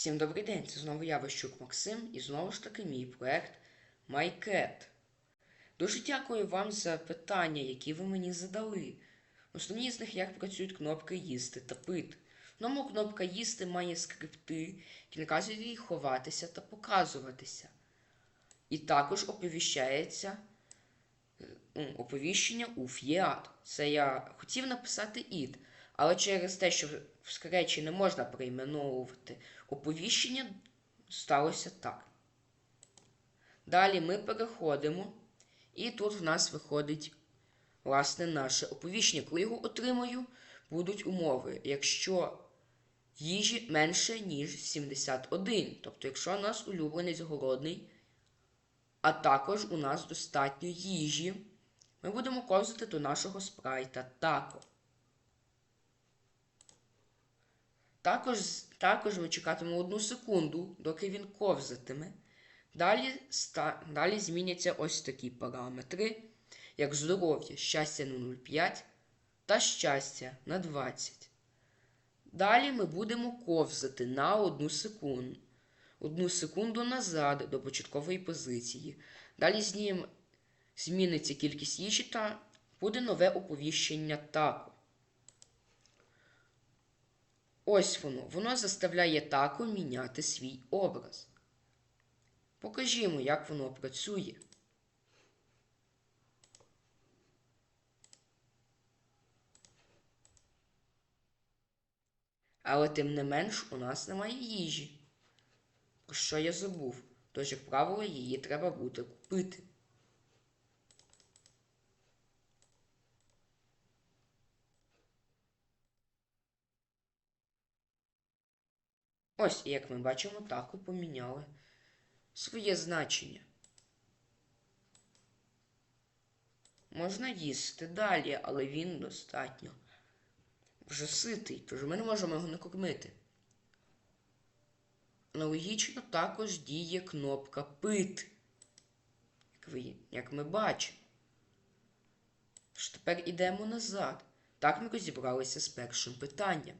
Всім добрий день, це знову я Ващук Максим і знову ж таки мій проект MyCat. Дуже дякую вам за питання, які ви мені задали. Основні з них як працюють кнопки їсти та пити. В ньому кнопка їсти має скрипти, які наказують їй ховатися та показуватися. І також оповіщається е, оповіщення у фіат. Це я хотів написати id, але через те, що в скречі не можна перейменовувати оповіщення, сталося так. Далі ми переходимо, і тут в нас виходить власне наше оповіщення. Коли його отримую, будуть умови. Якщо їжі менше, ніж 71. Тобто, якщо у нас улюбленець голодний, а також у нас достатньо їжі, ми будемо ковзати до нашого спрайта тако. Також, також ми чекатимемо одну секунду, доки він ковзатиме. Далі, ста, далі зміняться ось такі параметри, як здоров'я, щастя на 0,5 та щастя на 20. Далі ми будемо ковзати на одну секунду. Одну секунду назад до початкової позиції. Далі знім, зміниться кількість їжі та буде нове оповіщення тако. Ось воно. Воно заставляє тако міняти свій образ. Покажімо, як воно працює. Але тим не менш у нас немає їжі. Про що я забув? Тож, як правило, її треба буде купити. Ось, як ми бачимо, таку поміняли своє значення. Можна їсти далі, але він достатньо вже ситий, тож ми не можемо його накормити. Аналогічно також діє кнопка пити, як, ви, як ми бачимо. Тож тепер ідемо назад. Так ми розібралися з першим питанням.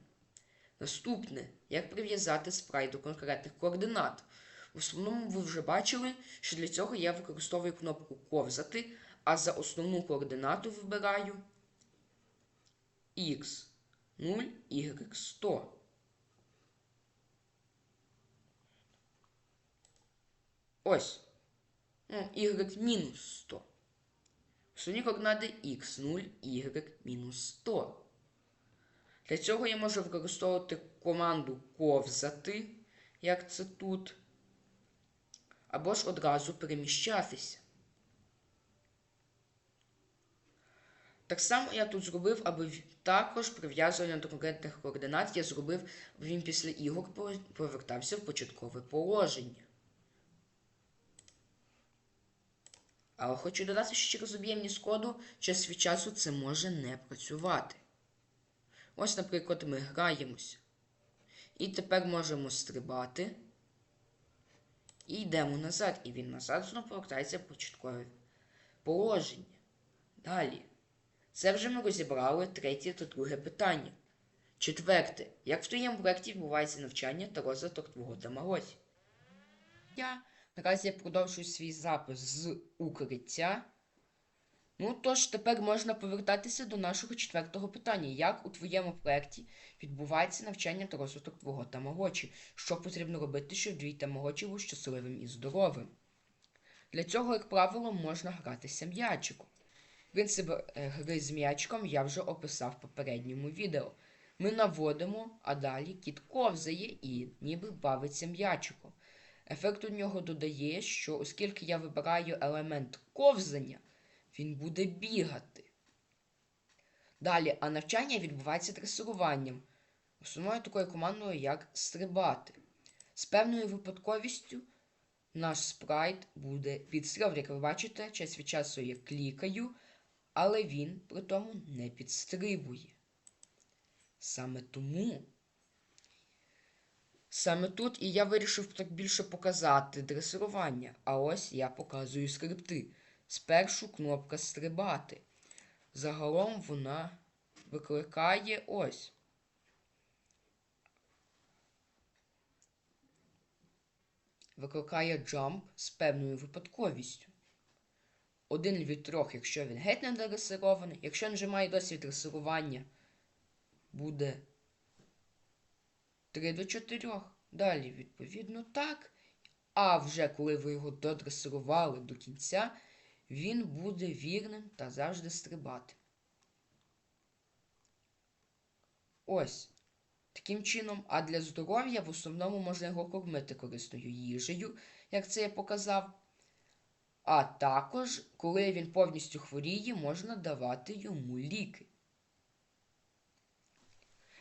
Наступне, як прив'язати спрайт до конкретних координат. В основному ви вже бачили, що для цього я використовую кнопку ковзати, а за основну координату вибираю X 0, Y 100. Ось. Ну, Y мінус 100. Основні координати X 0, Y мінус 100. Для цього я можу використовувати команду ковзати, як це тут, або ж одразу переміщатися. Так само я тут зробив, аби також прив'язування до конкретних координат я зробив, аби він після ігор повертався в початкове положення. Але хочу додати, що через об'ємність коду час від часу це може не працювати. Ось, наприклад, ми граємося. І тепер можемо стрибати. І йдемо назад. І він назад знову повертається в початкове положення. Далі. Це вже ми розібрали третє та друге питання. Четверте. Як в твоєму проєкті відбувається навчання та розвиток твого тамаготі? Я наразі продовжую свій запис з укриття. Ну, тож, тепер можна повертатися до нашого четвертого питання. Як у твоєму проєкті відбувається навчання та розвиток твого тамагочі? Що потрібно робити, щоб твій тамагочі був щасливим і здоровим? Для цього, як правило, можна гратися м'ячиком. Принцип е, гри з м'ячиком я вже описав в попередньому відео. Ми наводимо, а далі кіт ковзає і ніби бавиться м'ячиком. Ефект у нього додає, що оскільки я вибираю елемент ковзання, він буде бігати. Далі, а навчання відбувається дресируванням, основною такою командою, як стрибати. З певною випадковістю наш спрайт буде підстрибувати. Як ви бачите, час від часу я клікаю, але він при тому не підстрибує. Саме тому. Саме тут і я вирішив так більше показати дресирування. А ось я показую скрипти. Спершу кнопка стрибати. Загалом вона викликає ось. викликає джамп з певною випадковістю. Один від трьох, якщо він геть не дресирований, якщо він вже має досвід дресирування, буде 3 до 4. Далі, відповідно, так. А вже коли ви його додресирували до кінця, він буде вірним та завжди стрибати. Ось. Таким чином, а для здоров'я в основному можна його кормити корисною їжею, як це я показав. А також, коли він повністю хворіє, можна давати йому ліки.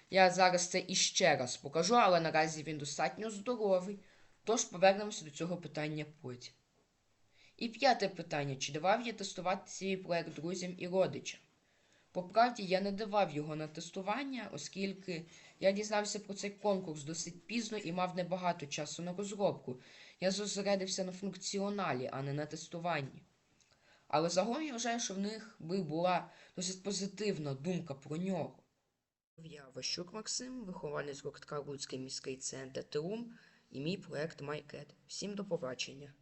Я зараз це іще раз покажу, але наразі він достатньо здоровий, тож повернемося до цього питання потім. І п'яте питання: чи давав я тестувати цей проект друзям і родичам? По правді, я не давав його на тестування, оскільки я дізнався про цей конкурс досить пізно і мав небагато часу на розробку. Я зосередився на функціоналі, а не на тестуванні. Але загалом я вважаю, що в них би була досить позитивна думка про нього. Я Ващук Максим, вихованець гуртка Луцький міський центр ТРУМ і мій проект MyCat. Всім до побачення!